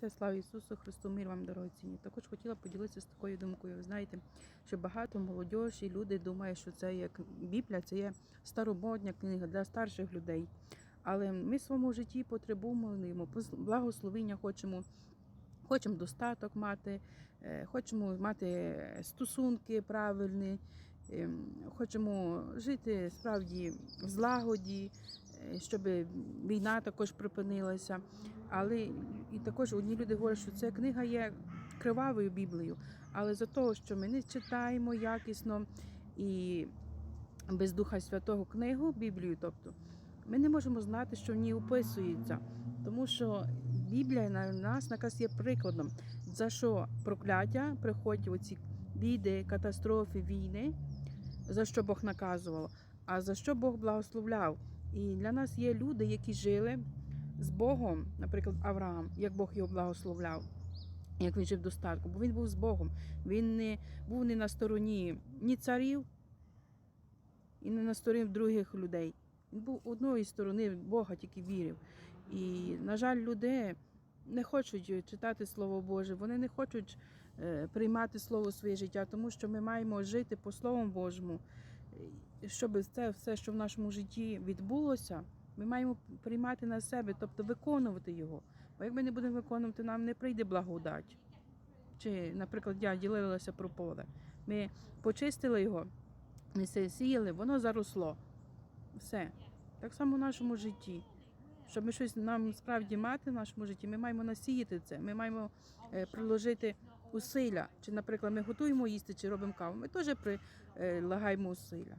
Все, слава Ісусу Христу, мир вам дорогоцінні. Також хотіла поділитися з такою думкою. Ви знаєте, що багато молодь і люди думають, що це як Біблія, це є старомодня книга для старших людей. Але ми в своєму житті потребуємо благословення, хочемо. Хочемо достаток мати, е, хочемо мати стосунки правильні, ем, хочемо жити справді в злагоді, е, щоб війна також припинилася. Але і також одні люди говорять, що ця книга є кривавою Біблією, але за того, що ми не читаємо якісно і без Духа Святого книгу, Біблію, тобто, ми не можемо знати, що в ній описується. Тому що Біблія на нас наказ є прикладом, за що прокляття приходять оці біди, катастрофи, війни, за що Бог наказував, а за що Бог благословляв. І для нас є люди, які жили з Богом, наприклад, Авраам, як Бог його благословляв, як він жив достатку, бо він був з Богом. Він не був не на стороні ні царів, і не на стороні других людей. Він був одної сторони Бога, тільки вірив. І, на жаль, люди не хочуть читати Слово Боже, вони не хочуть е, приймати Слово своє життя, тому що ми маємо жити по Слову Божому. Щоб це все, що в нашому житті відбулося, ми маємо приймати на себе, тобто виконувати його. Бо як ми не будемо виконувати, нам не прийде благодать. Чи, наприклад, я ділилася про поле. Ми почистили його, ми сіяли, воно заросло. Все. Так само в нашому житті. Щоб ми щось нам справді мати в нашому житті, ми маємо насіяти це. Ми маємо е, приложити усилля. Чи, наприклад, ми готуємо їсти чи робимо каву, ми теж прилагаємо усилля.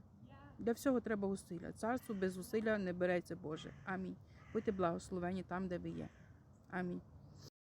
Для всього треба зусилля. Царство без усилля не береться Боже. Амінь. Будьте благословені там, де ви є. Амінь.